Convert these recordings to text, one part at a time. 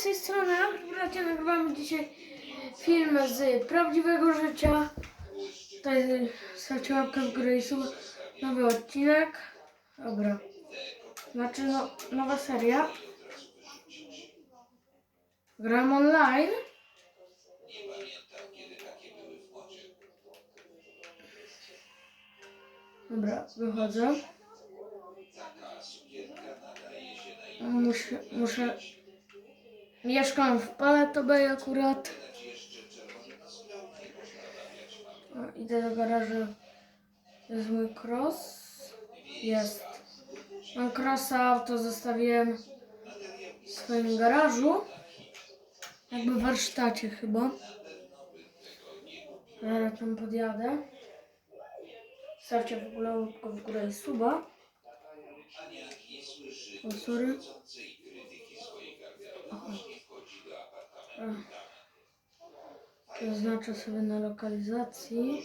z tej strony Bracie, nagrywamy dzisiaj film z prawdziwego życia. Tutaj stracił łapkę w górę. Nowy odcinek. Dobra. Znaczy no, nowa seria. Gram online. Dobra, wychodzę. Muszę, muszę... Mieszkam w Paletobej akurat. Idę do garażu. Jest mój cross. Jest. Mam crossa, auto zostawiłem w swoim garażu. Jakby w warsztacie chyba. Zaraz tam podjadę. Stawcie w ogóle łapkę w górę i suba. O, sorry. Zaznaczę sobie na lokalizacji.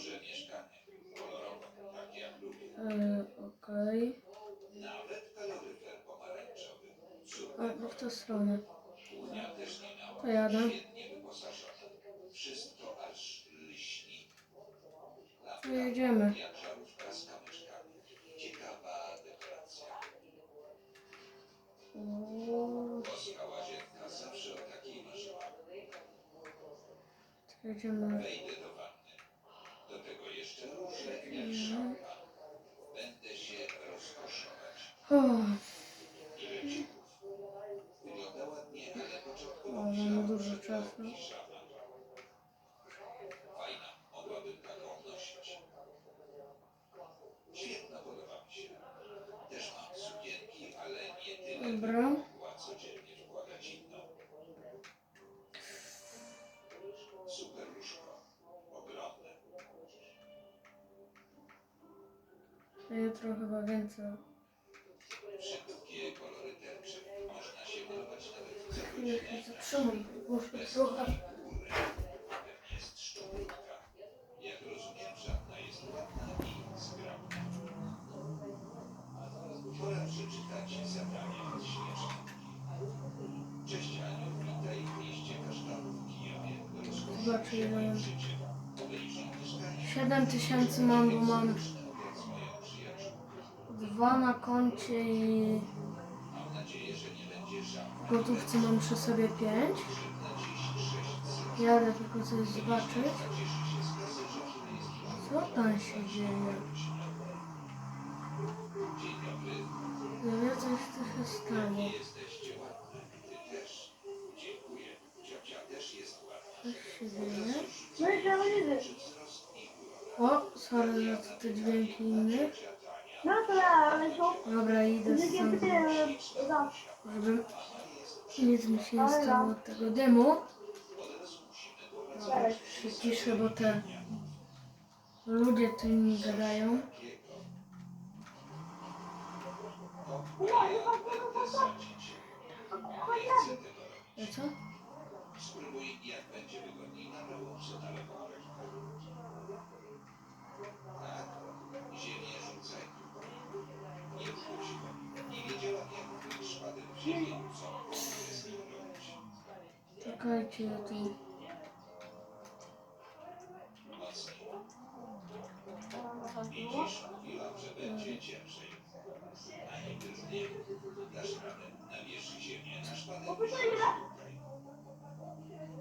E, Okej. A, no w tę stronę. To jadę. To jedziemy. O, to jedziemy. Mhm. O, o, jutro chyba więcej. Nie, zatrzymaj, muszę trochę. Pora przeczytać zabranie od Śnieżanki. Cześć Aniu, witaj w mieście kasztanów w Kijowie. Rozkosz Zobaczę ile mam. życie. Obejrzyj mieszkanie 7 tysięcy mam, bo mam. Dwa na koncie i nie w gotówce mam przy sobie 5. Na dziś sześć Jadę tylko coś zobaczyć. Co tam się dzieje? Nie wiem coś co się ładna. Coś się dzieje. Wzrost i uroda. O, sorry za te dźwięki inne. No ale są Dobra, idę stąd, żeby nic mi się nie stało od tego dymu. Dobra, się ciszę, bo te ludzie tu mi gadają. A co? Spróbuj, jak będzie wygodniej na prawą przetalową rękę. Tak, ziemię rzucaj. Nie rzuć. Nie wiedziałam, jak ukryć szpadę w ziemię, co mogę z nim robić. Czekajcie, ja tu...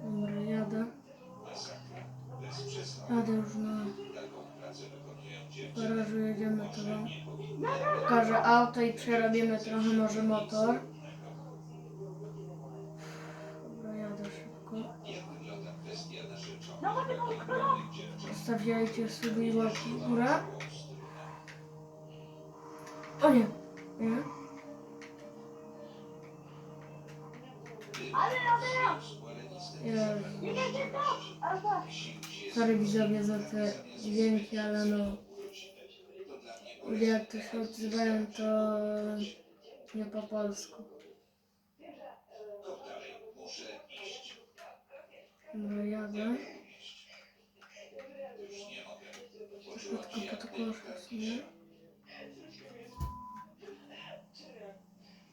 Dobra, jadę. Jadę już na garażu, jedziemy to Pokażę auto i przerobimy trochę może motor. Dobra, jadę szybko. Zostawiajcie sobie łapki w górę. O nie! Nie? Jezu. Sorry widzowie za te dźwięki, ale no... Jak się odzywają, to nie po polsku. Dobra, jadę. Szybko się po to jak koszę sobie.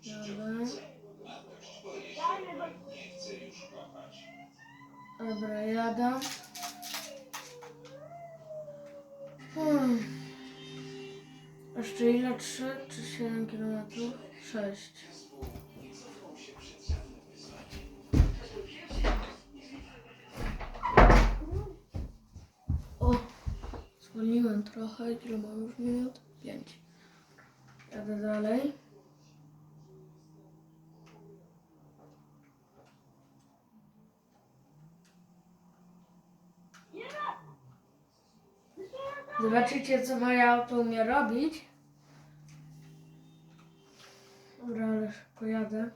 Jadę. Mam dość, Jeszcze ile? 3 czy 7 km? 6. Zespół nie cofał się przed żadnym wyzwaniem. O! Zwolniłem trochę. Ile mam już minut? 5. Jadę dalej. Zobaczycie, co moje auto umie robić. Dobra, ale szybko jadę.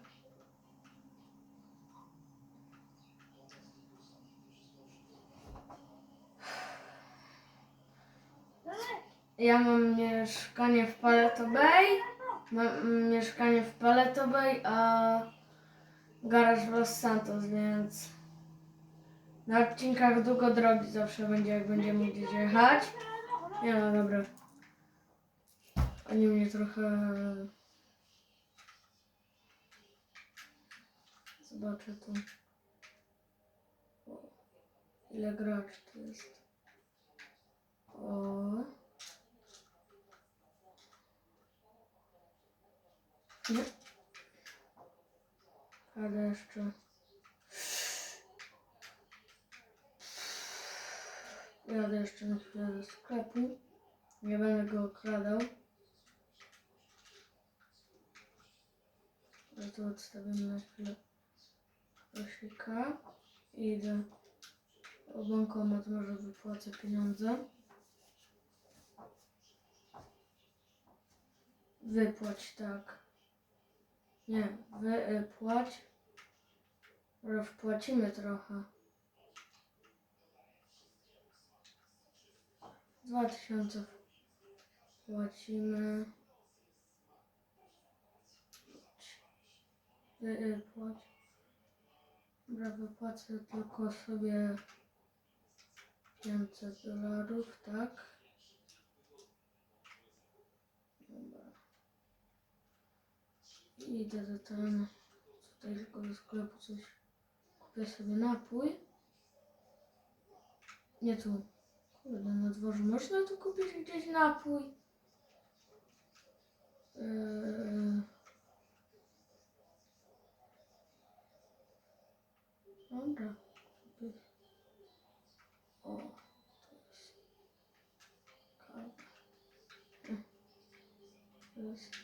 Ja mam mieszkanie w Paleto Bay. Mam mieszkanie w Paleto Bay, a garaż w Los Santos, więc na odcinkach długo drogi zawsze będzie, jak będziemy gdzieś jechać. Nie no, dobra. Oni mnie trochę... Zobaczę tu. O, ile graczy jest. O. Nie. Ale jeszcze. Jadę jeszcze na chwilę do sklepu. Nie będę go okradał. Ale to odstawimy na chwilę koszyka. I idę o bankomat, może wypłacę pieniądze. Wypłać, tak. Nie, wypłać. Może wpłacimy trochę. Dwa tysiące płacimy. Wypłać. Dobra, wypłacę tylko sobie 500 dolarów, tak? Dobra. I Idę do ten, tutaj tylko do sklepu coś, kupię sobie napój. Nie tu, kurde, na dworzu można tu kupić gdzieś napój? Yy... Dobra. O, to jest. Mm. To jest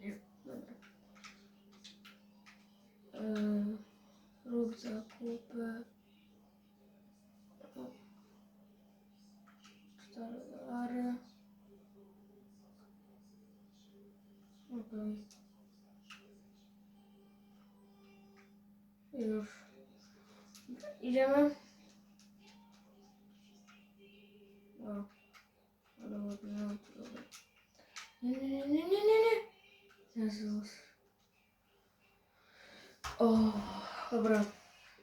Nie, dobra. Yy, rób zakupy. O. 4 dolary. Okej. I Już. Idziemy. O. Ale ładnie dobra. Nie, nie, nie, nie, nie, nie, nie. Jezus. O, dobra.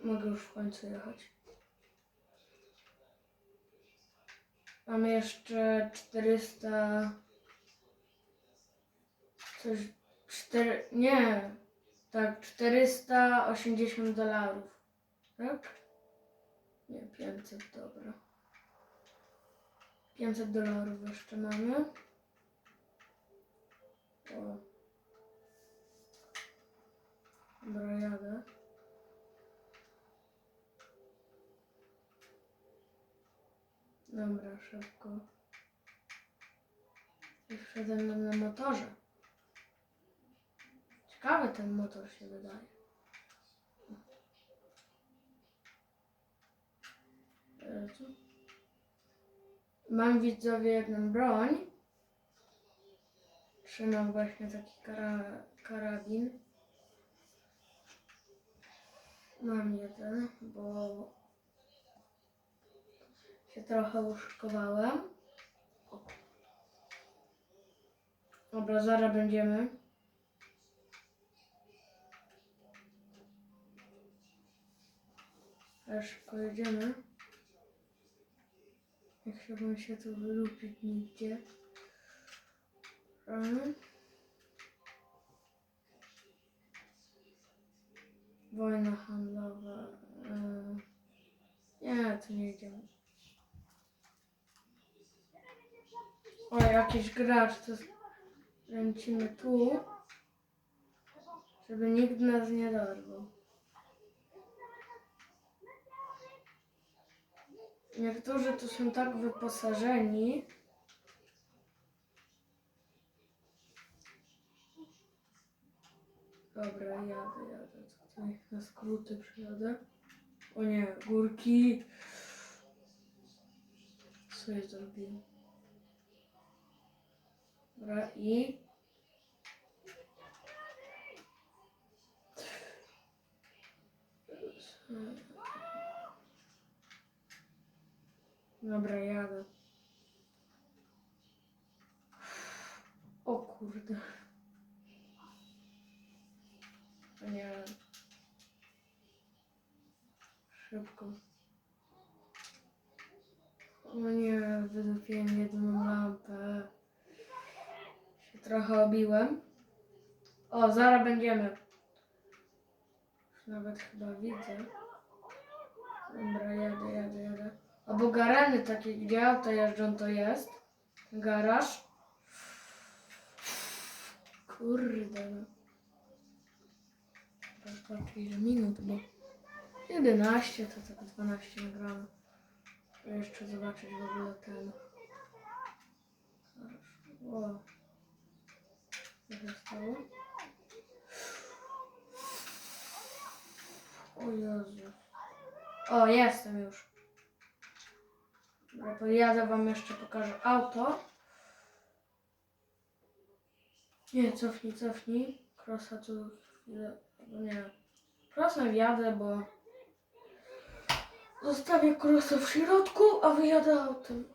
Mogę już w końcu jechać. Mam jeszcze 400... Coś... 4... Nie. Tak, 480 dolarów. Tak? Nie, 500, dobra. 500 dolarów jeszcze mamy. O. Dobra, jadę. Dobra, szybko. Przede mną na motorze. Ciekawy ten motor się wydaje. Mam widzowie jedną broń. Trzymam właśnie taki kara, karabin. Mam jeden, bo się trochę uszykowałem. Dobra, zaraz będziemy. Ale szybko jedziemy. Nie chciałbym się tu wylupić nigdzie. Dobra. Wojna handlowa. Yy. Nie, to nie idziemy. O, jakiś gracz, to kręcimy tu, żeby nikt nas nie dorwał. Niektórzy tu są tak wyposażeni. Dobra, jadę, jadę tutaj na skróty przyjadę. O nie, górki. Co ja zrobiłem? Dobra, i... Dobra, jadę. O kurde. Nie. Szybko. O nie, wydupiłem jedną lampę. Się trochę obiłem. O, zaraz będziemy. Już nawet chyba widzę. Dobra, jadę, jadę, jadę. Albo gareny takie, gdzie auto jeżdżą, to jest. Garaż. Kurde, no. Patrz, ile minut, bo 11 to tak 12 nagramy. Jeszcze zobaczyć w ogóle ten. Zaraz. O. Co się stało? O Jezu. O, jestem już. Dobra, pojadę wam jeszcze pokażę auto. Nie, cofnij, cofnij. Krosa tu chwilę. No nie. Krosem jadę, bo zostawię krosa w środku, a wyjadę autem.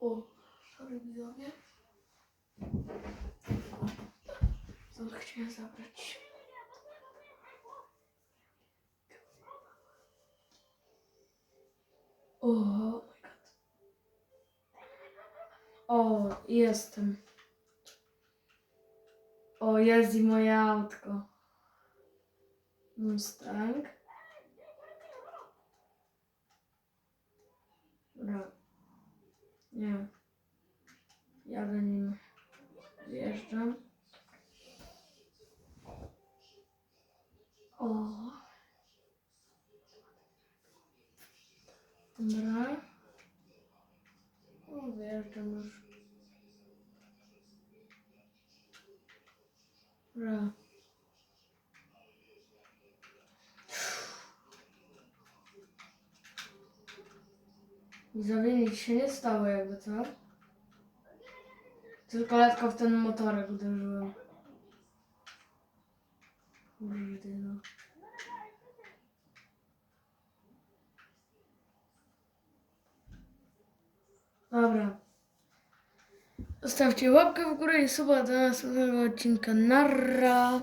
O, sorry widzowie. Co chciałem zabrać? O, oh my god. O, jestem. O, jest i moje autko. Mustang. Dobra. Nie. Jadę nim. Zjeżdżam. O. Dobra. O, wyjeżdżam już. Dobra. Widzowie, nic się nie stało jakby, co? Tylko lekko w ten motorek uderzyłem. Kurde no. Dobra. Zostawcie łapkę w górę i suba do następnego odcinka. Narra.